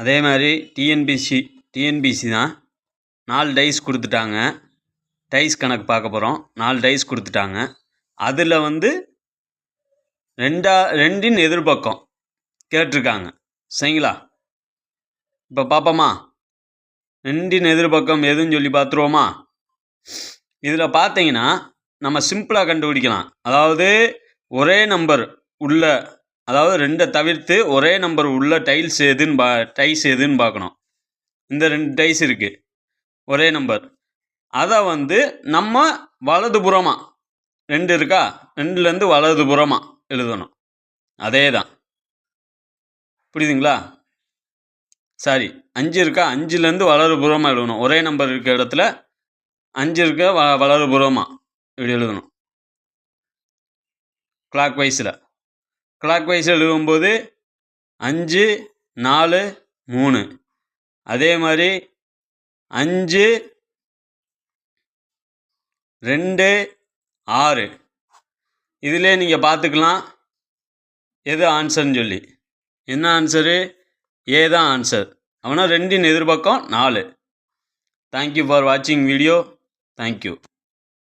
அதே மாதிரி TNPSC TNPSC தான். நாலு டைஸ் கொடுத்துட்டாங்க. டைஸ் கணக்கு பார்க்க போகிறோம் நாலு டைஸ் கொடுத்துட்டாங்க. அதில் வந்து ரெண்டா ரெண்டின் எதிர்பக்கம் கேட்டிருக்காங்க. சரிங்களா? இப்போ பார்ப்போமா ரெண்டின் எதிர்பக்கம் எதுன்னு சொல்லி பார்த்துருவோமா? இதில் பார்த்தீங்கன்னா நம்ம சிம்பிளாக கண்டுபிடிக்கலாம். அதாவது ஒரே நம்பர் உள்ள அதாவது ரெண்டை தவிர்த்து ஒரே நம்பர் உள்ள டைல்ஸ் எதுன்னு பா டைஸ் எதுன்னு பார்க்கணும். இந்த ரெண்டு டைஸ் இருக்குது ஒரே நம்பர் அதை வந்து நம்ம வலதுபுறமாக ரெண்டு இருக்கா? ரெண்டுலேருந்து வலதுபுறமாக எழுதணும். அதே தான் புரியுதுங்களா? சாரி. அஞ்சு இருக்கா? அஞ்சுலேருந்து வலதுபுறமாக எழுதணும். ஒரே நம்பர் இருக்கிற இடத்துல அஞ்சு இருக்க வ வலதுபுறமாக இப்படி எழுதணும். கிளாக் வைஸில் கிளாக் வைஸ் எழுதும்போது அஞ்சு நாலு மூணு. அதே மாதிரி அஞ்சு ரெண்டு ஆறு. இதிலே நீங்கள் பார்த்துக்கலாம். எது ஆன்சர்னு சொல்லி. என்ன ஆன்சரு ஏ தான் ஆன்சர் அவனா ரெண்டின் எதிர்பக்கம் நாலு. தேங்க்யூ ஃபார் வாட்சிங் வீடியோ தேங்க்யூ